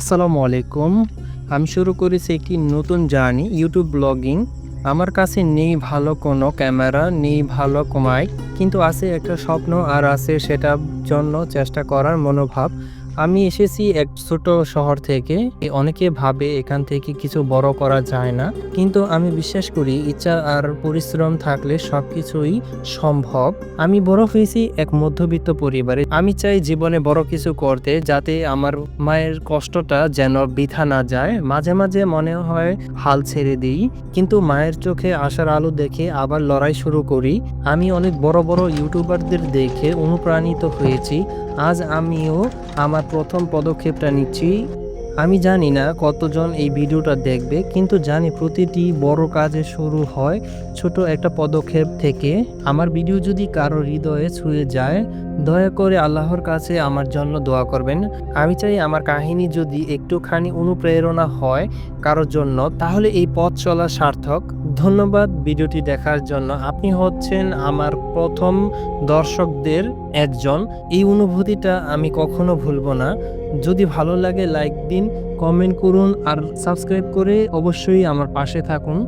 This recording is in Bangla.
আসসালামু আলাইকুম। আমি শুরু করেছি একটি নতুন জার্নি ইউটিউব ব্লগিং আমার কাছে নেই ভালো কোনো ক্যামেরা, নেই ভালো মাইক কিন্তু আছে একটা স্বপ্ন আর আছে সেটার জন্য চেষ্টা করার মনোভাব। আমি এসেছি এক ছোট শহর থেকে। অনেকে ভাবে এখান থেকে কিছু বড় করা যায় না। কিন্তু আমি বিশ্বাস করি, ইচ্ছা আর পরিশ্রম থাকলে সব কিছুই সম্ভব। আমি বড় হয়েছি এক মধ্যবিত্ত পরিবারে। আমি চাই জীবনে বড় কিছু করতে, যাতে আমার মায়ের কষ্টটা যেন বৃথা না যায়। মাঝে মাঝে মনে হয় হাল ছেড়ে দিই। কিন্তু মায়ের চোখে আসার আলো দেখে আবার লড়াই শুরু করি। আমি অনেক বড় বড় ইউটিউবারদের দেখে অনুপ্রাণিত হয়েছি। আজ আমিও আমার প্রথম পদক্ষেপটা নিচ্ছি। আমি জানি না কতজন এই ভিডিওটা দেখবে, কিন্তু জানি প্রতিটি বড় কাজে শুরু হয় ছোট একটা পদক্ষেপ থেকে। আমার ভিডিও যদি কারও হৃদয়ে ছুঁয়ে যায়, দয়া করে আল্লাহর কাছে আমার জন্য দোয়া করবেন। আমি চাই আমার কাহিনী যদি একটুখানি অনুপ্রেরণা হয় কারোর জন্য, তাহলে এই পথ চলা সার্থক। ধন্যবাদ ভিডিওটি দেখার জন্য। আপনি হচ্ছেন আমার প্রথম দর্শকদের একজন। এই অনুভূতিটা আমি কখনো ভুলব না। যদি ভালো লাগে, লাইক দিন, কমেন্ট করুন আর সাবস্ক্রাইব করে অবশ্যই আমার পাশে থাকুন।